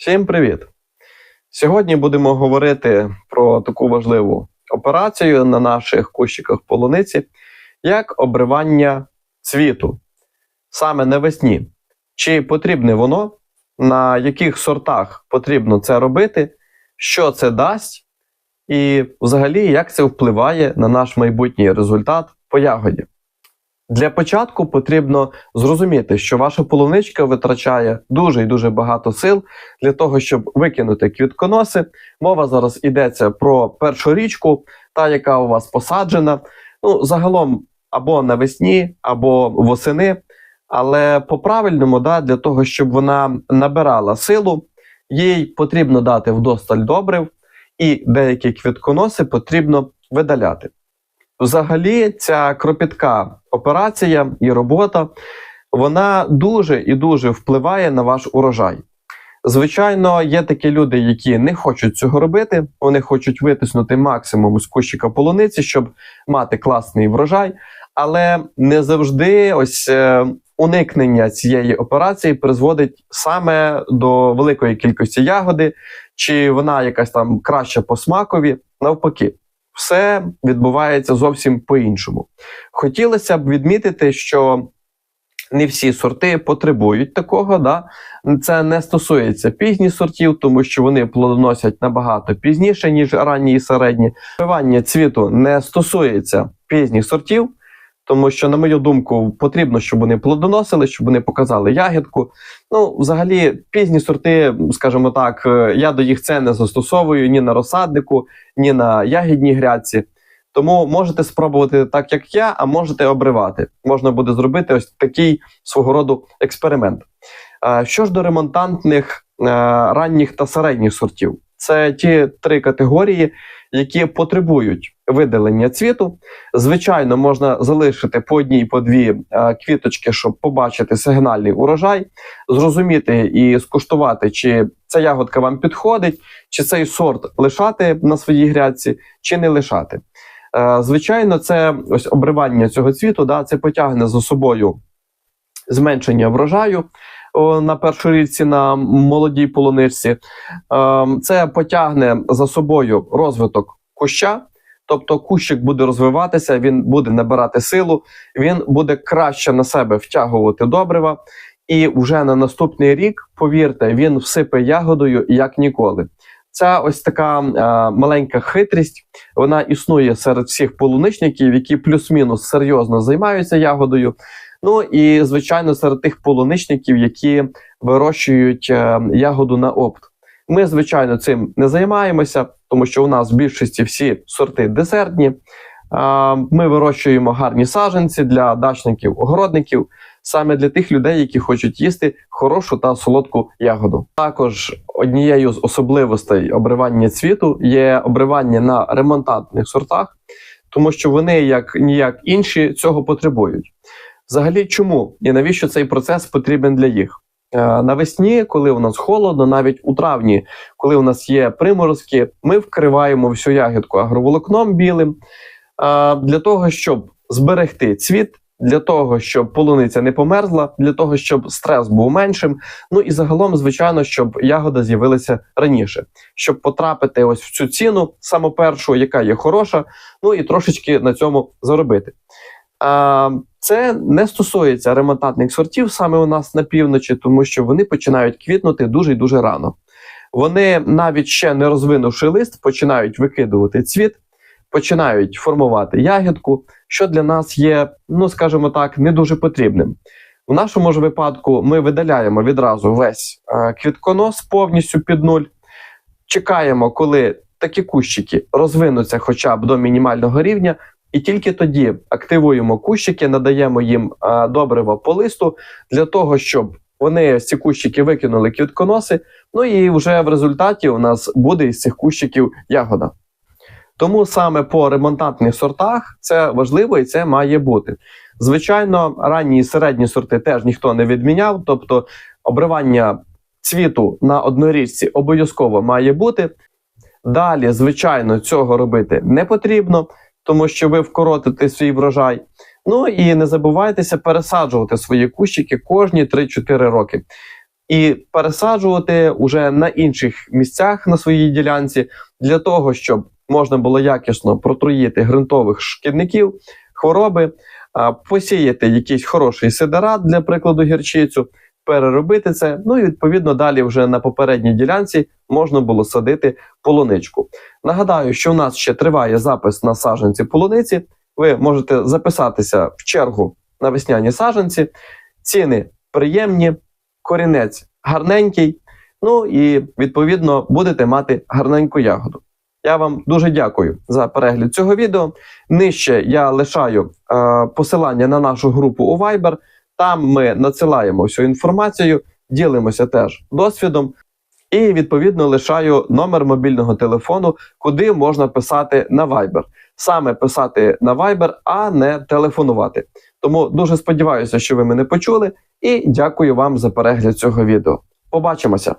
Всім привіт! Сьогодні будемо говорити про таку важливу операцію на наших кущиках полуниці, як обривання цвіту саме навесні. Чи потрібне воно, на яких сортах потрібно це робити, що це дасть, і взагалі як це впливає на наш майбутній результат по ягоді. Для початку потрібно зрозуміти, що ваша полуничка витрачає дуже і дуже багато сил для того, щоб викинути квітконоси. Мова зараз йдеться про першу річку, та яка у вас посаджена. Ну, загалом або навесні, або восени. Але по-правильному, да, для того, щоб вона набирала силу, їй потрібно дати вдосталь добрив, і деякі квітконоси потрібно видаляти. Взагалі, ця кропітка операція і робота, вона дуже і дуже впливає на ваш урожай. Звичайно, є такі люди, які не хочуть цього робити, вони хочуть витиснути максимум з кущика полуниці, щоб мати класний врожай, але не завжди ось е, уникнення цієї операції призводить саме до великої кількості ягоди, чи вона якась там краща по смакові, навпаки все відбувається зовсім по-іншому. Хотілося б відмітити, що не всі сорти потребують такого. Да? Це не стосується пізніх сортів, тому що вони плодоносять набагато пізніше, ніж ранні і середні. Вбивання цвіту не стосується пізніх сортів. Тому що, на мою думку, потрібно, щоб вони плодоносили, щоб вони показали ягідку. Ну, взагалі, пізні сорти, скажімо так, е, я до їх це не застосовую ні на розсаднику, ні на ягідній грядці. Тому можете спробувати так, як я, а можете обривати. Можна буде зробити ось такий свого роду експеримент. Е, Що ж до ремонтантних е, ранніх та середніх сортів, це ті три категорії, які потребують видалення цвіту. Звичайно, можна залишити по одній, по дві е, квіточки, щоб побачити сигнальний урожай, зрозуміти і скуштувати, чи ця ягодка вам підходить, чи цей сорт лишати на своїй грядці, чи не лишати. Е, Звичайно, це ось обривання цього цвіту, да, це потягне за собою зменшення врожаю на першорічці на молодій полуничці. Е, Це потягне за собою розвиток куща. Тобто кущик буде розвиватися, він буде набирати силу, він буде краще на себе втягувати добрива, і вже на наступний рік, повірте, він всипе ягодою як ніколи. Ця ось така е, маленька хитрість, вона існує серед всіх полуничників, які плюс-мінус серйозно займаються ягодою. Ну і звичайно, серед тих полуничників, які вирощують е, ягоду на опт. Ми, звичайно, цим не займаємося, тому що у нас в більшості всі сорти десертні. Ми вирощуємо гарні саджанці для дачників, огородників, саме для тих людей, які хочуть їсти хорошу та солодку ягоду. Також однією з особливостей обривання цвіту є обривання на ремонтантних сортах, тому що вони, як ніяк інші, цього потребують. Взагалі, чому і навіщо цей процес потрібен для їх? Е, Навесні, коли у нас холодно, навіть у травні, коли у нас є приморозки, ми вкриваємо всю ягідку агроволокном білим е, для того, щоб зберегти цвіт, для того, щоб полуниця не померзла, для того, щоб стрес був меншим. Ну і загалом, звичайно, щоб ягода з'явилася раніше, щоб потрапити ось в цю ціну, саму першу, яка є хороша, ну і трошечки на цьому заробити. Це не стосується ремонтантних сортів саме у нас на півночі, тому що вони починають квітнути дуже і дуже рано. Вони навіть ще не розвинувши лист, починають викидувати цвіт, починають формувати ягідку, що для нас є, ну скажімо так, не дуже потрібним. В нашому ж випадку ми видаляємо відразу весь е, квітконос повністю під нуль. Чекаємо, коли такі кущики розвинуться хоча б до мінімального рівня, і тільки тоді активуємо кущики, надаємо їм а, добрива по листу для того, щоб вони з ці кущики викинули квітконоси. Ну і вже в результаті у нас буде із цих кущиків ягода. Тому саме по ремонтантних сортах це важливо і це має бути. Звичайно, ранні і середні сорти теж ніхто не відміняв, тобто обривання цвіту на однорічці обов'язково має бути. Далі, звичайно, цього робити не потрібно тому що ви вкоротите свій врожай. Ну і не забувайтеся пересаджувати свої кущики кожні 3-4 роки. і пересаджувати уже на інших місцях на своїй ділянці для того, щоб можна було якісно протруїти ґрунтових шкідників, хвороби, посіяти якийсь хороший сидерат, для прикладу гірчицю, переробити це. Ну і відповідно далі вже на попередній ділянці можна було садити полуничку. Нагадаю, що у нас ще триває запис на саджанці полуниці. Ви можете записатися в чергу на весняні саджанці. Ціни приємні, корінець гарненький. Ну і відповідно будете мати гарненьку ягоду. Я вам дуже дякую за перегляд цього відео. Нижче я лишаю е, посилання на нашу групу у Viber. Там ми надсилаємо всю інформацію, ділимося теж досвідом. І відповідно лишаю номер мобільного телефону, куди можна писати на Viber. Саме писати на Viber, а не телефонувати. Тому дуже сподіваюся, що ви мене почули, і дякую вам за перегляд цього відео. Побачимося!